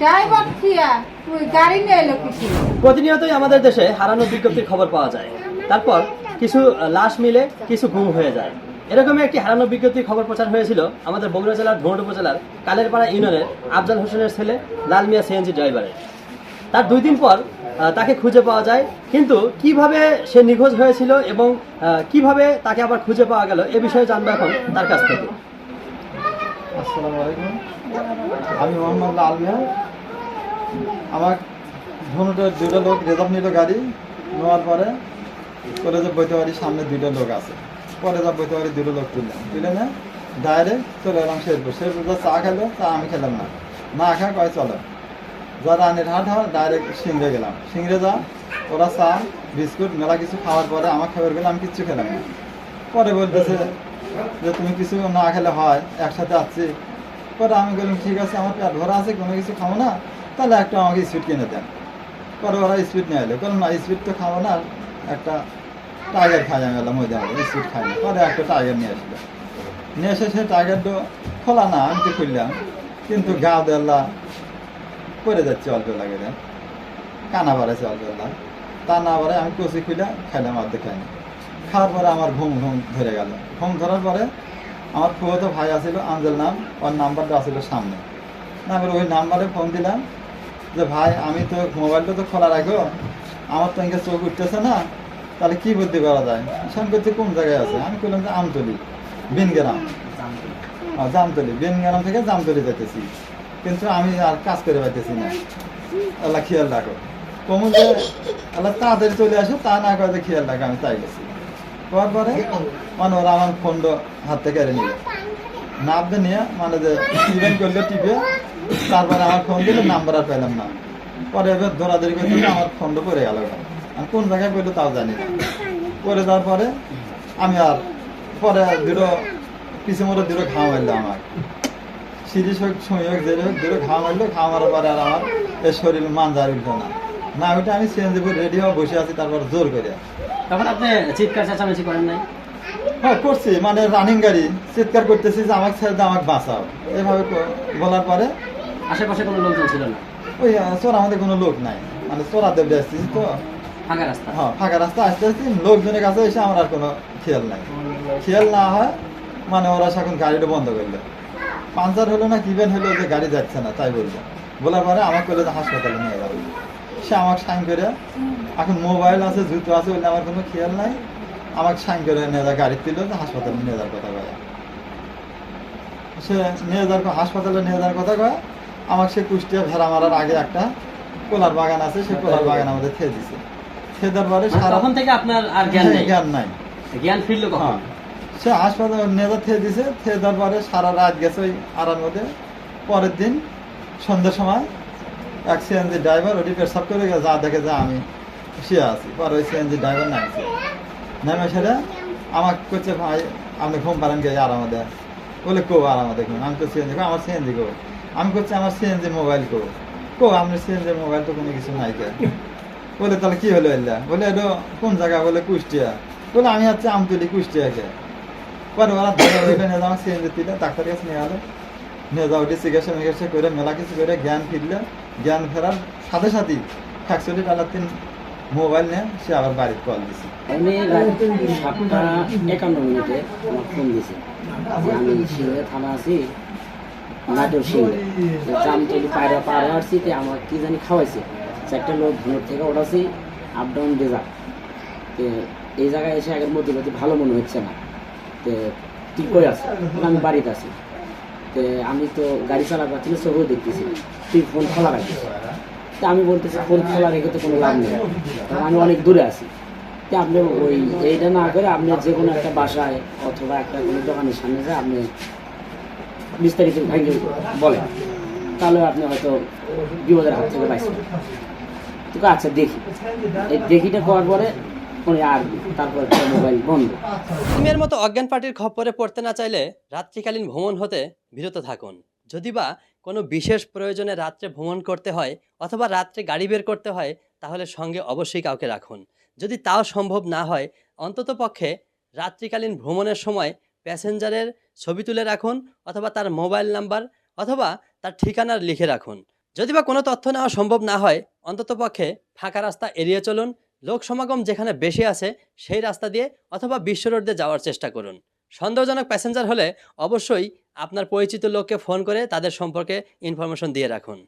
Driver গাড়ি নিয়ে এলো কিছু প্রতিনিয়তই আমাদের দেশে হারানো বিজ্ঞপ্তির খবর পাওয়া যায়। তারপর কিছু লাশ মিলে কিছু গুম হয়ে যায়। এরকমই একটি হারানো বিজ্ঞপ্তির খবর প্রচার হয়েছিল আমাদের বগুড়া জেলার ভোট উপজেলার কালেরপাড়া ইউনিয়নের আফজাল হোসেনের ছেলে লাল মিয়া সিএনজি ড্রাইভারের। তার দুই দিন পর তাকে খুঁজে পাওয়া যায়। কিন্তু কীভাবে সে নিখোঁজ হয়েছিল এবং কীভাবে তাকে আবার খুঁজে পাওয়া গেল এ বিষয়ে জানব এখন তার কাছ থেকে। আসসালামু আলাইকুম। আমি মোহাম্মদ লাল মিয়া। আমার ধনুটা দুটো লোক রেজার্ভ নিল গাড়ি, নেওয়ার পরে করে যে বইতে পারি সামনে দুটো লোক আছে। পরে যা বইতে পারি দুটো লোক তুললাম। তুলে না ডাইরেক্ট চলে এলাম শেরপুর। শেরপুর যা চা খেলো, চা আমি খেলাম না। না খা কয় চলো? যা রানের হাট হয় ডাইরেক্ট সিংড়ে গেলাম। সিংড়ে যা, ওরা চা, বিস্কুট, মেলা কিছু খাওয়ার পরে আমার খাবার গেলে আমি কিচ্ছু খেলাম না। পরে বলতেছে যে, তুমি কিছু না খেলে হয়, একসাথে আসছি। পরে আমি বললাম, ঠিক আছে, আমার পেট ভরা আছে, কোনো কিছু খাব না। তাহলে একটা আমাকে স্পিড কিনে দেন। পরে ওরা স্পিড নিয়ে এলো। বললাম না স্পিড তো খাব না, একটা টাইগার খাই আমি। বললাম, ওই যাব স্পিড খাই না। পরে একটা টাইগার নিয়ে আসলো। নিয়ে এসে সে টাইগারটা খোলা না আমি তো খুললাম। কিন্তু গা দেল্লা পড়ে যাচ্ছে অল্প লাগে কানা বাড়াইছে অল্প তা না বাড়ায় আমি কচি খুলে খাইলাম অর্ধেক খাইনি খাওয়ার পরে আমার ঘুম ঘুম ধরে গেল। ঘুম ধরার পরে আমার ফুয়তো ভাই আছিল আঞ্জল নাম। ওর নাম্বারটা আছিল সামনে। এবার ওই নাম্বারে ফোন দিলাম। যে ভাই আমি তো মোবাইলটা তো খোলা রাখো আমার তো ইনকে চোখ উঠতেছে না তাহলে কি বুদ্ধি করা যায়? করতে কোন জায়গায় আছে? আমি বললাম যে আমতলি বিনগ্রাম। জামতলি। বিনগ্রাম থেকে জামতলি যেতেছি কিন্তু আমি আর কাজ করে পাইতেছি না। আল্লাহ খেয়াল রাখো। কমন যে আল্লাহ তাড়াতাড়ি চলে আসো তা না করে খেয়াল রাখো আমি তাই গেছি করার পরে মানে ওরা আমার ফোনটা হাত থেকে কেড়ে নিল। নামতে নিয়ে মানে যে ইভেন্ট করলে টিপে তারপরে আমার ফোন দিলে নাম্বার আর পেলাম না। পরে এবার দৌড়াদৌড়ি করতে আমার ফোনটা পড়ে গেল ওটা। আমি কোন জায়গায় পড়ল তাও জানি না। পরে যাওয়ার পরে আমি আর পরে দুটো পিছু মতো দুটো ঘা মারলো আমার। সিরিজ হোক ছুঁই হোক যেটা হোক দুটো ঘা মারলো ঘা মারার পরে আর আমার এ শরীর মানজার উঠল না। না ওইটা আমি সিএনজিপুর রেডি হয়ে বসে আছি তারপর জোর করে। তখন আপনি চিৎকার চেঁচামেচি করেন নাই? হ্যাঁ করছি। মানে রানিং গাড়ি। চিৎকার করতেছি যে আমাকে ছেড়ে দাও আমাকে বাঁচাও। এভাবে বলার পরে আশেপাশে কোনো লোকজন ছিল না? ওই চোর আমাদের কোনো লোক নাই। মানে চোরাতে তো ফাঁকা রাস্তা? হ্যাঁ ফাঁকা রাস্তা আসতে আসতে লোকজনের কাছে এসে আমার আর কোনো খেয়াল নাই। খেয়াল না হয় মানে ওরা এখন গাড়িটা বন্ধ করল। পাঞ্চার হলো না কিবেন হলো যে গাড়ি যাচ্ছে না তাই বলল। বলার পরে আমাকে বলল যে হাসপাতালে নিয়ে যাবে। সে আমাকে সাইন করে এখন মোবাইল আছে জুতো আছে বলে আমার কোনো খেয়াল নাই। আমাকে সাইন করে নিয়ে যায় গাড়ি তুললো যে হাসপাতালে নিয়ে যাওয়ার কথা কয়। সে নিয়ে যাওয়ার হাসপাতালে নিয়ে যাওয়ার কথা কয় আমাকে সে কুষ্টিয়া ভেড়া মারার আগে একটা কোলার বাগান আছে সে কোলার বাগান আমাদের খেয়ে দিছে। খেয়ে দেওয়ার পরে মানে তখন থেকে আপনার আর জ্ঞান নেই? জ্ঞান নাই। জ্ঞান ফিরলো কখন? হ্যাঁ সে হাসপাতাল যা খেয়ে দিছে খেয়ে দেওয়ার পরে সারা রাত গেছে ওই আড়ার মধ্যে। পরের দিন সন্ধ্যার সময় এক সিএনজি ড্রাইভার ওটি পেশাব করে গেছে যা দেখে যা আমি শুয়ে আছি। পরে ওই সিএনজি ড্রাইভার নামছে। নেমে সেটা আমাকে করছে ভাই আপনি ঘুম পারেন গে আর আমাদের বলে, কো, আর আমাদের ঘুম আমি তো সিএনজি আমার সিএনজি কো। আমি করছি আমার সিএনজি মোবাইল কো। কো আপনার সিএনজি মোবাইল তো কোনো কিছু নাই বলে, তাহলে কি হলো এলা? বলে এটা কোন জায়গা? বলে, কুষ্টিয়া। বলে, আমি হচ্ছে আমতলি কুষ্টিয়াকে। পরে ওরা নিয়ে যাওয়া সিএনজি দিলে, ডাক্তার কাছে নিয়ে গেলো। নিয়ে যাও ওটি চিকিৎসা মিকিৎসা করে, মেলা কিছু করে জ্ঞান ফিরলে। জ্ঞান ফেরার সাথে সাথেই ফ্যাক্সলি টালার তিন মোবাইল নিয়ে সে আবার বাড়ির কল দিছে। উনি সাতটা একান্ন মিনিটে আমার ফোন দিয়েছে যে আমি সিংহে থানা আছি, নাটোর সিংহে চামচলি পায়রা পার আসছি তে আমার কি জানি খাওয়াইছে। চারটা লোক ভোর থেকে ওঠাছি আপ ডাউন ডেজার্ট তো এই জায়গায় এসে আগের মধ্যে ভালো মনে হচ্ছে না। তো ঠিক করে আছে? আমি বাড়িতে আছি। তো আমি তো গাড়ি চালাতে পারছি না সবও দেখতেছি তুই ফোন খোলা রাখিস। তা আমি বলতেছি ফোন খোলা রেখে তো কোনো লাভ নেই। আমি অনেক দূরে আছি। তা আপনি ওই এইটা না করে আপনি যে কোনো একটা বাসায় অথবা একটা কোনো দোকানের সামনে যায় আপনি বিস্তারিত ভাঙে বলেন, তাহলে আপনি হয়তো বিপদের হাত থেকে পাইছেন তো আচ্ছা দেখি। এই দেখিটা করার পরে আর তারপর মোবাইল বন্ধ। সিমের মতো অজ্ঞান পার্টির খপ্পরে পড়তে না চাইলে রাত্রিকালীন ভ্রমণ হতে বিরত থাকুন। যদি বা কোনো বিশেষ প্রয়োজনে রাত্রে ভ্রমণ করতে হয় অথবা রাত্রে গাড়ি বের করতে হয়, তাহলে সঙ্গে অবশ্যই কাউকে রাখুন। যদি তাও সম্ভব না হয়, অন্তত পক্ষে রাত্রিকালীন ভ্রমণের সময় প্যাসেঞ্জারের ছবি তুলে রাখুন অথবা তার মোবাইল নাম্বার অথবা তার ঠিকানা লিখে রাখুন। যদি বা কোনো তথ্য নেওয়া সম্ভব না হয় অন্ততপক্ষে ফাঁকা রাস্তা এড়িয়ে চলুন। লোক সমাগম যেখানে বেশি আছে, সেই রাস্তা দিয়ে অথবা বিশ্ব রোড দিয়ে যাওয়ার চেষ্টা করুন। সন্দেহজনক প্যাসেঞ্জার হলে অবশ্যই আপনার পরিচিত লোককে ফোন করে তাদের সম্পর্কে ইনফরমেশন দিয়ে রাখুন।